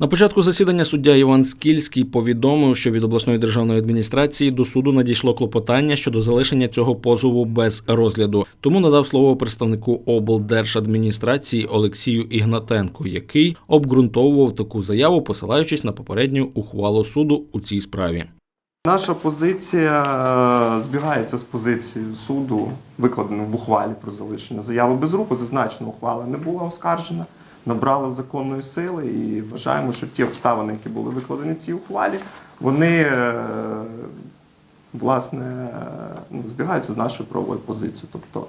На початку засідання суддя Іван Скільський повідомив, що від обласної державної адміністрації до суду надійшло клопотання щодо залишення цього позову без розгляду. Тому надав слово представнику облдержадміністрації Олексію Ігнатенку, який обґрунтовував таку заяву, посилаючись на попередню ухвалу суду у цій справі. Наша позиція е, збігається з позицією суду, викладеною в ухвалі про залишення заяви без руху. Зазначена ухвала не була оскаржена, набрала законної сили і вважаємо, що ті обставини, які були викладені в цій ухвалі, вони е, власне е, ну, збігаються з нашою правовою позицією. Тобто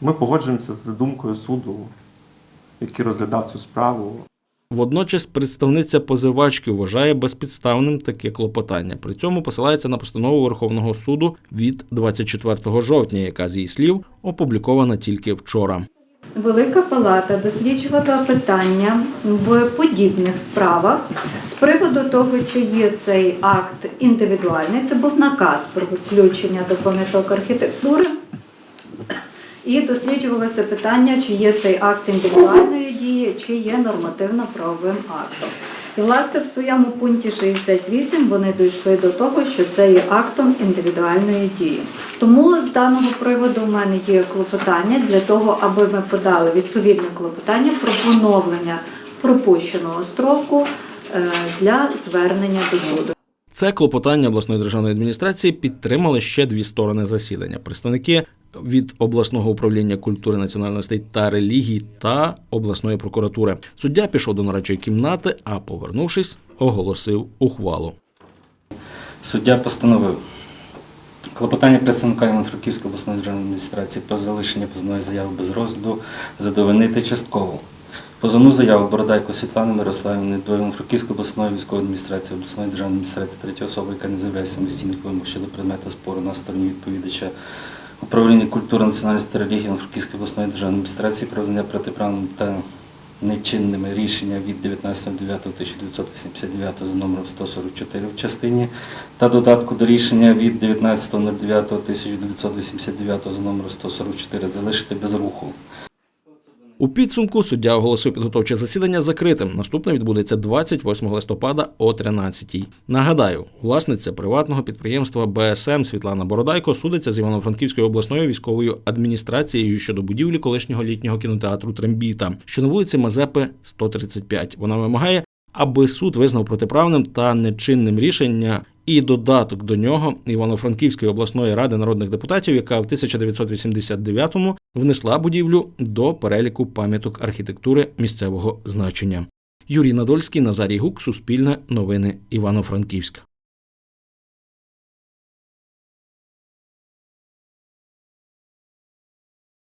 ми погоджуємося з думкою суду, який розглядав цю справу. Водночас представниця позивачки вважає безпідставним таке клопотання. При цьому посилається на постанову Верховного суду від 24 жовтня, яка з її слів опублікована тільки вчора. Велика палата досліджувала питання в подібних справах з приводу того, чи є цей акт індивідуальний. Це був наказ про включення до пам'яток архітектури. І досліджувалося питання, чи є цей акт індивідуальної дії, чи є нормативно-правовим актом. І, власне, в своєму пункті 68 вони дійшли до того, що це є актом індивідуальної дії. Тому з даного приводу в мене є клопотання для того, аби ми подали відповідне клопотання про поновлення пропущеного строку е, для звернення до суду. Це клопотання обласної державної адміністрації підтримали ще дві сторони засідання: представники від обласного управління культури національностей та релігій та обласної прокуратури. Суддя пішов до нарадчої кімнати, а повернувшись, оголосив ухвалу. Суддя постановив клопотання представника Івано-Франківської обласної державної адміністрації про залишення позовної заяви без розгляду задовольнити частково. Позовну заяву Бородайко Світлани Мирославівни до Івано-Франківської обласної військової адміністрації, обласної державної адміністрації третьої особи, яка не з'являє самостійних щодо предмета спору на стороні відповідача управління культури, національності та релігії Івано-Франківської обласної державної адміністрації про визнання протиправним та нечинними рішення від 19.09.1989 за номером 144 в частині та додатку до рішення від 19.09.1989 за номером 144 залишити без руху. У підсумку суддя оголосив підготовче засідання закритим. Наступне відбудеться 28 листопада о 13-й. Нагадаю, власниця приватного підприємства БСМ Світлана Бородайко судиться з Івано-Франківською обласною військовою адміністрацією щодо будівлі колишнього літнього кінотеатру Трембіта, що на вулиці Мазепи 135. Вона вимагає, аби суд визнав протиправним та нечинним рішення. І додаток до нього Івано-Франківської обласної ради народних депутатів, яка в 1989-му внесла будівлю до переліку пам'яток архітектури місцевого значення. Юрій Надольський, Назарій Гук, Суспільне новини Івано-Франківськ.